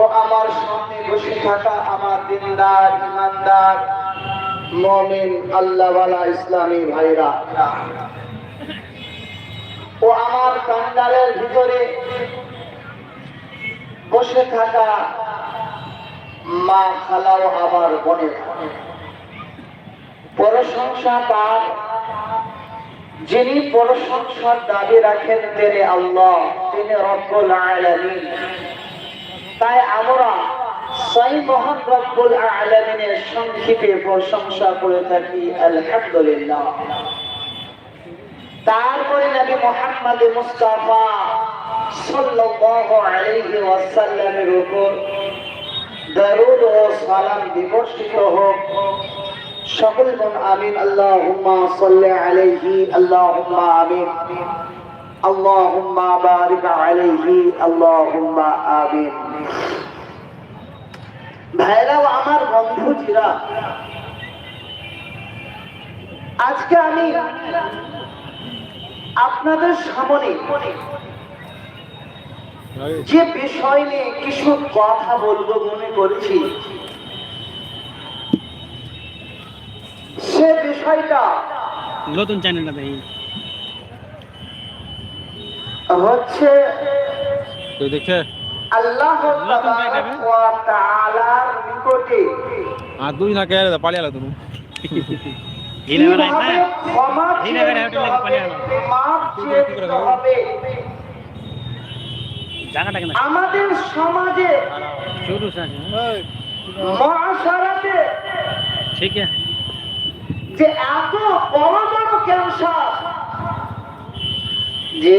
ও আমার সামনে বসে থাকা আমার দিনদার, ইমানদার, মমিন, আল্লাহওয়ালা ইসলামী ভাইরা। ও আমার কান্ডালের ভিতরে বসে থাকা মা খালাও আমার বনে প্রশংসা তার যিনি প্রশংসার দাবি রাখেন, তিনি আল্লাহ, তিনি রব্বুল আলামিন। তাই আমরা সাই মহান আলামিনের সংক্ষেপে প্রশংসা করে থাকি, আলহামদুলিল্লাহ। তারপরে নবী মুহাম্মদ মুস্তাফা ওয়াসাল্লামের উপর দরুদ ও সালাম বিবর্ষিত হোক। সকল বোন আমিন, আল্লাহুম্মা সাল্লি আলাইহি, আল্লাহুম্মা আমিন। আল্লাহুম্মা বারিক আলাইহি, আল্লাহুম্মা আমিন। ভাইরাও আমার বন্ধুজিরা আজকে আমি আপনাদের সামনে যে বিষয় নিয়ে কিছু কথা বলব মনে করেছি সে বিষয়টা নতুন চ্যানেলটা দেখি। হচ্ছে তুই দেখে আল্লাহ নিকটে। আর না কে পালিয়ে আলো তুমি। আমাদের সমাজে মহাসারাতে ঠিক আছে। যে এত বড় বড় ক্যান্সার যে।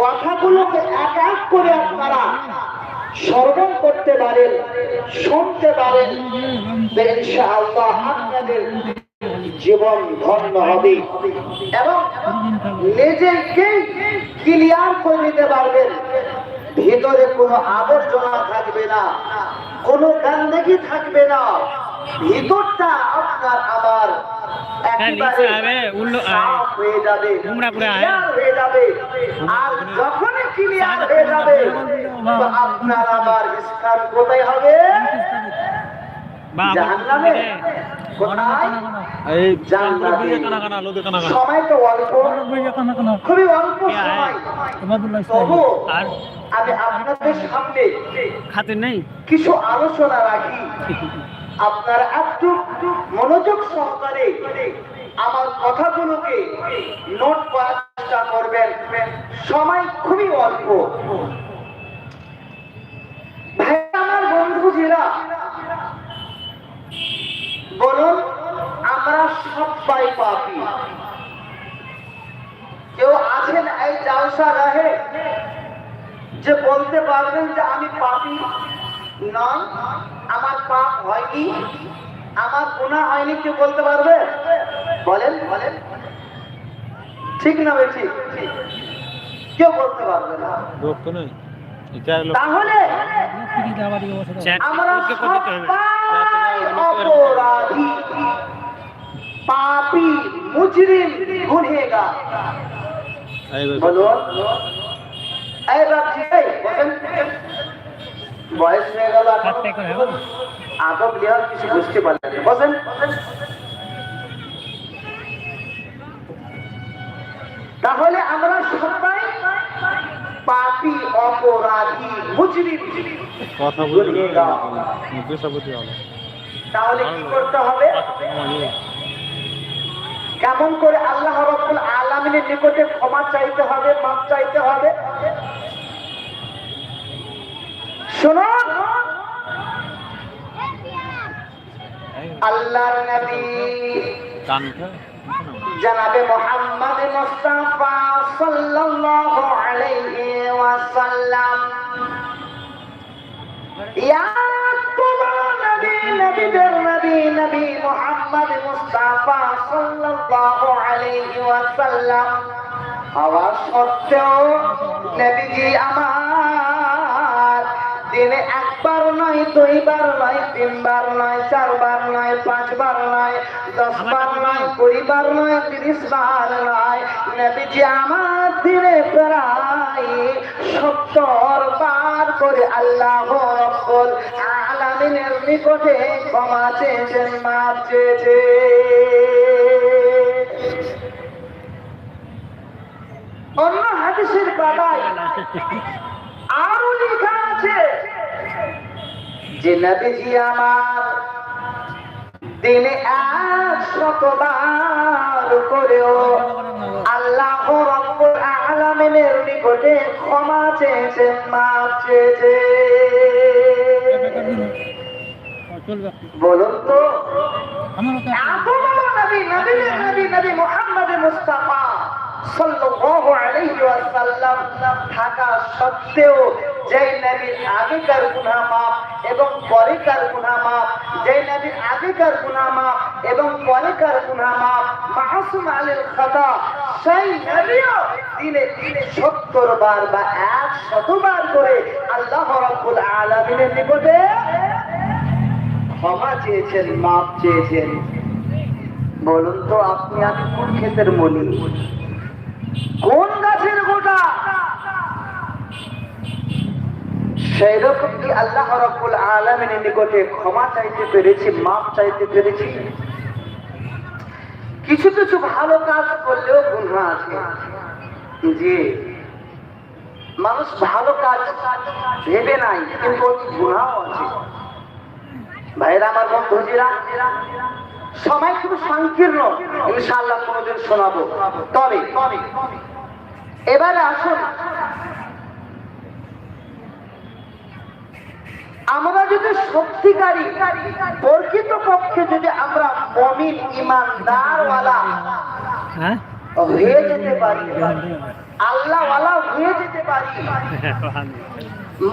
কথাগুলোকে এক এক করে আপনারা শ্রবণ করতে পারেন, শুনতে পারেন জীবন ধন্য হবে। এবং নিজেকে ক্লিয়ার করে নিতে পারবেন, ভিতরে কোনো আবর্জনা থাকবে না, কোনো গান্দেগি থাকবে না। ভিতরটা আপনার আমার একেবারে হবে, উল্লো- সাফ হয়ে যাবে উমরা পুরা হয়। clear হয়ে যাবে। আর যখনই ক্লিয়ার হয়ে যাবে তো আপনার আমার স্থান কোথায় হবে? জাহান্নামে। কোথায়? এই জান্নাতে কানা কানা লোদে কানা কানা। সময় তো অল্প। খুবই অল্প সময়। আমি আপনাদের সামনে খাতে নেই? কিছু আলোচনা রাখি। আপনারা একটু মনোযোগ সহকারে আমার কথাগুলোকে নোট করার চেষ্টা করবেন। সময় খুবই অল্প। আমার বলুন, আমরা সবাই পাপি। কেউ আছেন এই জালসা রাহে যে বলতে পারবেন যে আমি পাপি? না? আমার পাপ হয়নি আমার গুণা হয়নি কেউ বলতে পারবে? বলেন। বলেন ঠিক না ভাই ঠিক ঠিক। কেউ বলতে পারবে না। তাহলে আমরা অপরাধী। পাপি মুজরিম এই বলুন এই বাপজি এই বসেন বয়স হয়ে গেল? আদব লিহাজ কিছু বুঝতে পারলেন। বসেন। তাহলে আমরা সবাই পাপি অপরাধী মুজরিম। কথা তাহলে কি করতে হবে? কেমন করে আল্লাহ রব্বুল আলামিনের নিকটে ক্ষমা চাইতে হবে মাপ চাইতে হবে? শুনুন আল্লাহর নবী উঠা মোহাম্মদ মুস্তাফা সাল্লাল্লাহু আলাইহি ওয়াসাল্লাম। ইয়া নবী নবীদের নবী নবী মোহাম্মদ মুস্তাফা সাল্লাল্লাহু আলাইহি ওয়াসাল্লাম। হওয়া সত্ত্বেও নবীজি আমার দিনে একবার নয়, দুইবার নয়, তিনবার নয়, চারবার নয়, পাঁচবার নয়, দশবার নয়, কুড়িবার নয় তিরিশ বার নয়। নবীজি আমার দিনে প্রায় সত্তর বার করে আল্লাহ আলামিনের নিকটে ক্ষমা চেয়েছেন মাপ চেয়েছেন। অন্য হাদিসের পাতায় আরও লেখা যে আমার দিনে এক শতবার করেও আল্লাহ আলামিনের নিকটে ক্ষমা মাপ বলুন তো থাকা সত্ত্বেও যেই নবীর আগেকার গুনাহ মাফ এবং পরেকার গুনাহ মাফ যেই নবীর আগেকার গুনাহ মাফ এবং পরেকার গুনাহ মাফ, মাসুম আলীর খাতা, সেই নবীও দিনে দিনে সত্তর বার বা এক শতবার করে আল্লাহ রাব্বুল আলামিনের নিকটে ক্ষমা চেয়েছেন মাপ চেয়েছেন। বলুন তো, আপনি আমি কোন ক্ষেতের মনি কোন গাছের গোটা? সেই রকম কি আল্লাহ রব্বুল আলমিনের নিকটে ক্ষমা চাইতে পেরেছি মাপ চাইতে পেরেছি। কিছু কিছু ভালো কাজ করলেও গুণা আছে। যে মানুষ ভালো কাজ ভেবে নাই, কিন্তু ওর গুণাও আছে। ভাইরা, আমার বন্ধুজিরা সময় খুব সংকীর্ণ, ইনশাআল্লাহ কোনোদিন শোনাবো। তবে, এবারে আসুন আমরা যদি সত্যিকারী প্রকৃত পক্ষে যদি আমরা মমিন ইমানদারওয়ালা ওয়ালা হয়ে যেতে পারি আল্লাহওয়ালা হয়ে যেতে পারি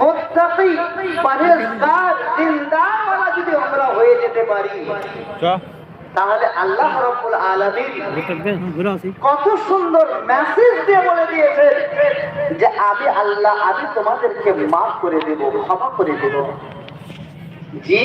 মুত্তাকি দিনদারওয়ালা যদি আমরা হয়ে যেতে পারি তাহলে আল্লাহ রব্বুল আলামিন কত সুন্দর মেসেজ দিয়ে বলে দিয়েছে যে আমি আল্লাহ আমি তোমাদেরকে মাফ করে দেব ক্ষমা করে দেব। জি?